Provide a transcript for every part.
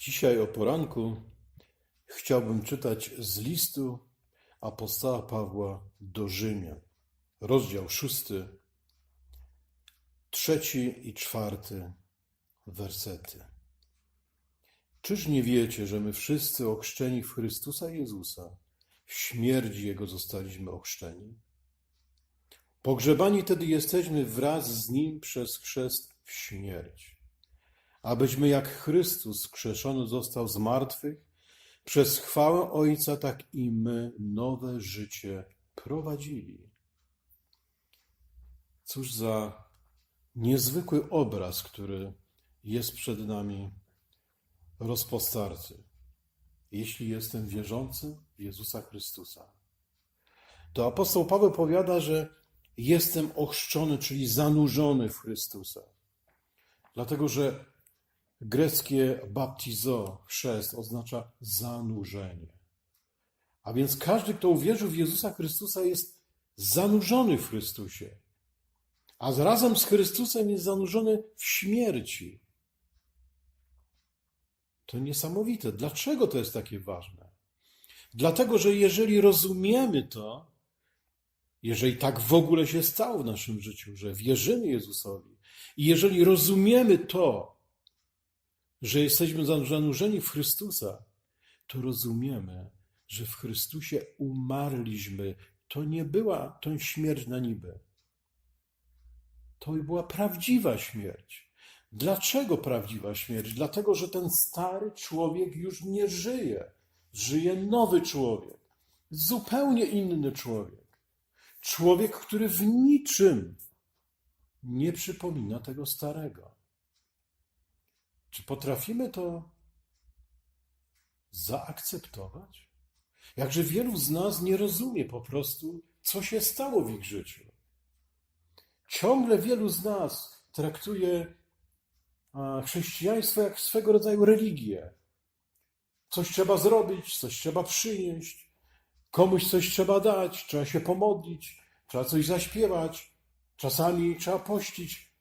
Dzisiaj o poranku chciałbym czytać z listu apostoła Pawła do Rzymian, rozdział szósty, trzeci i czwarty wersety. Czyż nie wiecie, że my wszyscy ochrzczeni w Chrystusa Jezusa, w śmierci Jego zostaliśmy ochrzczeni? Pogrzebani tedy jesteśmy wraz z Nim przez chrzest w śmierć abyśmy jak Chrystus skrzeszony został z martwych, przez chwałę Ojca, tak i my nowe życie prowadzili. Cóż za niezwykły obraz, który jest przed nami rozpostarty. Jeśli jestem wierzący w Jezusa Chrystusa, to apostoł Paweł powiada, że jestem ochrzczony, czyli zanurzony w Chrystusa. Dlatego, że Greckie baptizo, chrzest, oznacza zanurzenie. A więc każdy, kto uwierzył w Jezusa Chrystusa, jest zanurzony w Chrystusie. A razem z Chrystusem jest zanurzony w śmierci. To niesamowite. Dlaczego to jest takie ważne? Dlatego, że jeżeli rozumiemy to, jeżeli tak w ogóle się stało w naszym życiu, że wierzymy Jezusowi, i jeżeli rozumiemy to, że jesteśmy zanurzeni w Chrystusa, to rozumiemy, że w Chrystusie umarliśmy. To nie była to śmierć na niby. To była prawdziwa śmierć. Dlaczego prawdziwa śmierć? Dlatego, że ten stary człowiek już nie żyje. Żyje nowy człowiek, zupełnie inny człowiek. Człowiek, który w niczym nie przypomina tego starego. Czy potrafimy to zaakceptować? Jakże wielu z nas nie rozumie po prostu, co się stało w ich życiu. Ciągle wielu z nas traktuje chrześcijaństwo jak swego rodzaju religię. Coś trzeba zrobić, coś trzeba przynieść, komuś coś trzeba dać, trzeba się pomodlić, trzeba coś zaśpiewać, czasami trzeba pościć.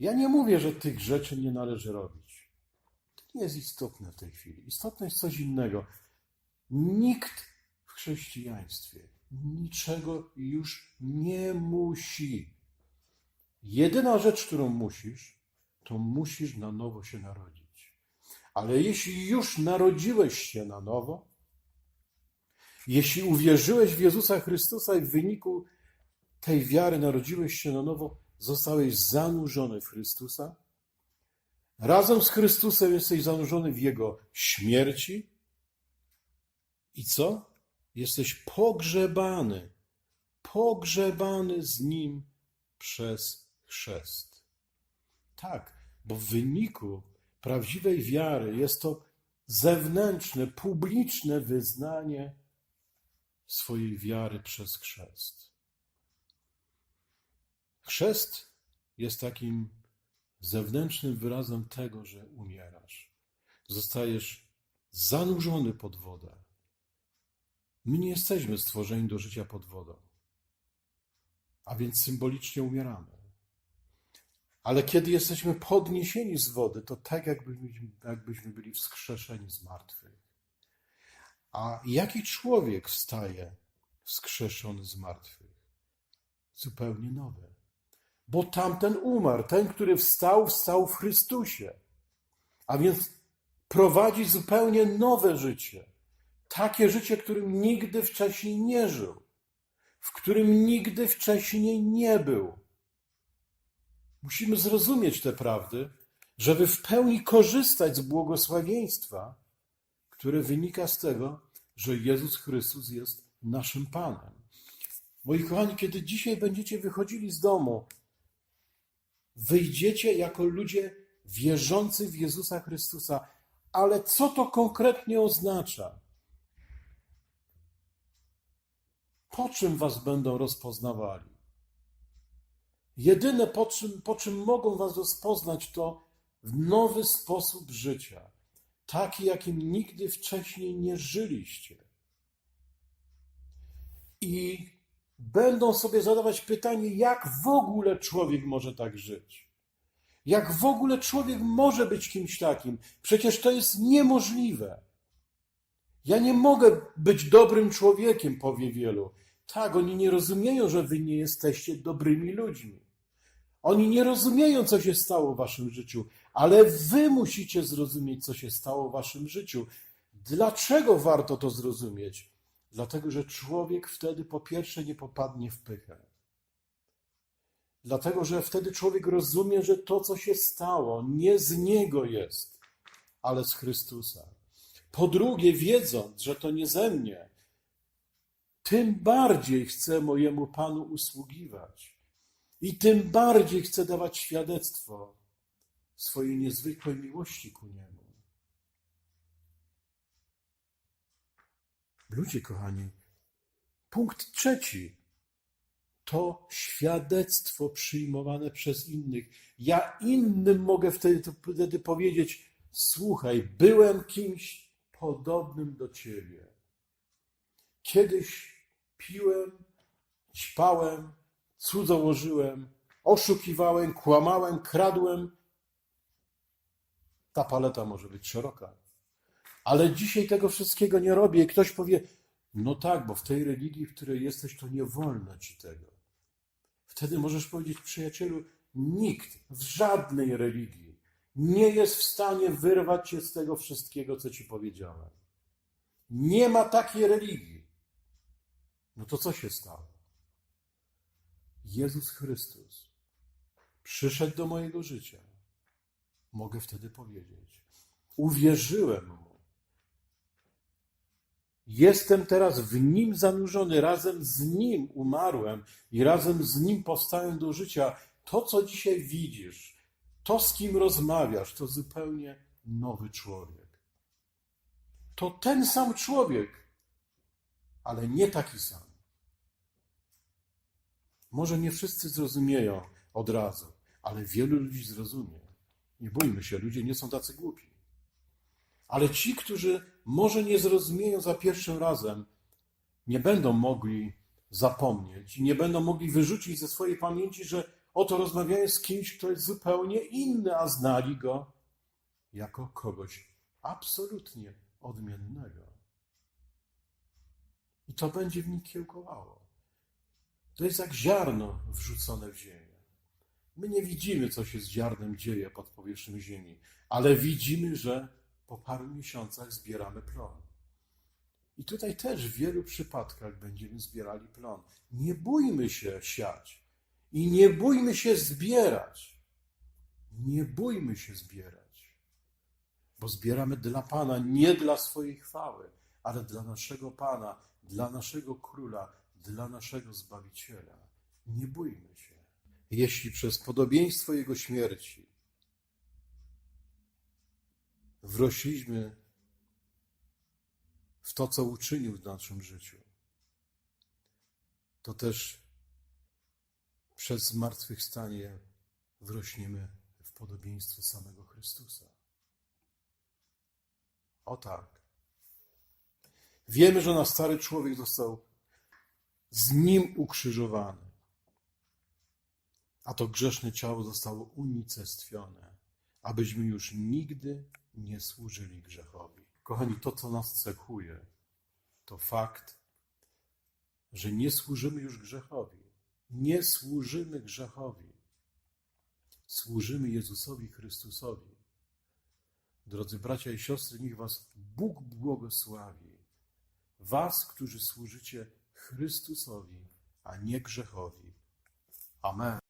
Ja nie mówię, że tych rzeczy nie należy robić nie jest istotne w tej chwili. Istotne jest coś innego. Nikt w chrześcijaństwie niczego już nie musi. Jedyna rzecz, którą musisz, to musisz na nowo się narodzić. Ale jeśli już narodziłeś się na nowo, jeśli uwierzyłeś w Jezusa Chrystusa i w wyniku tej wiary narodziłeś się na nowo, zostałeś zanurzony w Chrystusa, Razem z Chrystusem jesteś zanurzony w Jego śmierci. I co? Jesteś pogrzebany, pogrzebany z Nim przez chrzest. Tak, bo w wyniku prawdziwej wiary jest to zewnętrzne, publiczne wyznanie swojej wiary przez chrzest. Chrzest jest takim zewnętrznym wyrazem tego, że umierasz. Zostajesz zanurzony pod wodę. My nie jesteśmy stworzeni do życia pod wodą, a więc symbolicznie umieramy. Ale kiedy jesteśmy podniesieni z wody, to tak jakbyśmy, jakbyśmy byli wskrzeszeni z martwych. A jaki człowiek wstaje wskrzeszony z martwych? Zupełnie nowy bo tamten umarł. Ten, który wstał, wstał w Chrystusie. A więc prowadzi zupełnie nowe życie. Takie życie, którym nigdy wcześniej nie żył, w którym nigdy wcześniej nie był. Musimy zrozumieć te prawdy, żeby w pełni korzystać z błogosławieństwa, które wynika z tego, że Jezus Chrystus jest naszym Panem. Moi kochani, kiedy dzisiaj będziecie wychodzili z domu, Wyjdziecie jako ludzie wierzący w Jezusa Chrystusa. Ale co to konkretnie oznacza? Po czym was będą rozpoznawali? Jedyne, po czym, po czym mogą was rozpoznać, to nowy sposób życia, taki, jakim nigdy wcześniej nie żyliście. I będą sobie zadawać pytanie, jak w ogóle człowiek może tak żyć. Jak w ogóle człowiek może być kimś takim? Przecież to jest niemożliwe. Ja nie mogę być dobrym człowiekiem, powie wielu. Tak, oni nie rozumieją, że wy nie jesteście dobrymi ludźmi. Oni nie rozumieją, co się stało w waszym życiu, ale wy musicie zrozumieć, co się stało w waszym życiu. Dlaczego warto to zrozumieć? Dlatego, że człowiek wtedy po pierwsze nie popadnie w pychę. Dlatego, że wtedy człowiek rozumie, że to, co się stało, nie z niego jest, ale z Chrystusa. Po drugie, wiedząc, że to nie ze mnie, tym bardziej chcę mojemu Panu usługiwać. I tym bardziej chcę dawać świadectwo swojej niezwykłej miłości ku Niemu. Ludzie kochani, punkt trzeci to świadectwo przyjmowane przez innych. Ja innym mogę wtedy, wtedy powiedzieć: Słuchaj, byłem kimś podobnym do ciebie. Kiedyś piłem, ćpałem, cudzołożyłem, oszukiwałem, kłamałem, kradłem. Ta paleta może być szeroka. Ale dzisiaj tego wszystkiego nie robię. I ktoś powie, no tak, bo w tej religii, w której jesteś, to nie wolno ci tego. Wtedy możesz powiedzieć, przyjacielu, nikt w żadnej religii nie jest w stanie wyrwać cię z tego wszystkiego, co ci powiedziałem. Nie ma takiej religii. No to co się stało? Jezus Chrystus przyszedł do mojego życia. Mogę wtedy powiedzieć. Uwierzyłem mu. Jestem teraz w nim zanurzony, razem z nim umarłem i razem z nim powstałem do życia. To, co dzisiaj widzisz, to, z kim rozmawiasz, to zupełnie nowy człowiek. To ten sam człowiek, ale nie taki sam. Może nie wszyscy zrozumieją od razu, ale wielu ludzi zrozumie. Nie bójmy się, ludzie nie są tacy głupi. Ale ci, którzy może nie zrozumieją za pierwszym razem, nie będą mogli zapomnieć i nie będą mogli wyrzucić ze swojej pamięci, że oto rozmawiają z kimś, kto jest zupełnie inny, a znali go jako kogoś absolutnie odmiennego. I to będzie w nich kiełkowało. To jest jak ziarno wrzucone w ziemię. My nie widzimy, co się z ziarnem dzieje pod powierzchnią ziemi, ale widzimy, że po paru miesiącach zbieramy plon. I tutaj też w wielu przypadkach będziemy zbierali plon. Nie bójmy się siać i nie bójmy się zbierać. Nie bójmy się zbierać, bo zbieramy dla Pana, nie dla swojej chwały, ale dla naszego Pana, dla naszego Króla, dla naszego Zbawiciela. Nie bójmy się. Jeśli przez podobieństwo Jego śmierci wrośliśmy w to, co uczynił w naszym życiu, to też przez zmartwychwstanie wrośniemy w podobieństwo samego Chrystusa. O tak. Wiemy, że nasz stary człowiek został z nim ukrzyżowany, a to grzeszne ciało zostało unicestwione, abyśmy już nigdy nie służyli grzechowi. Kochani, to, co nas cechuje, to fakt, że nie służymy już grzechowi. Nie służymy grzechowi. Służymy Jezusowi Chrystusowi. Drodzy bracia i siostry, niech Was Bóg błogosławi. Was, którzy służycie Chrystusowi, a nie grzechowi. Amen.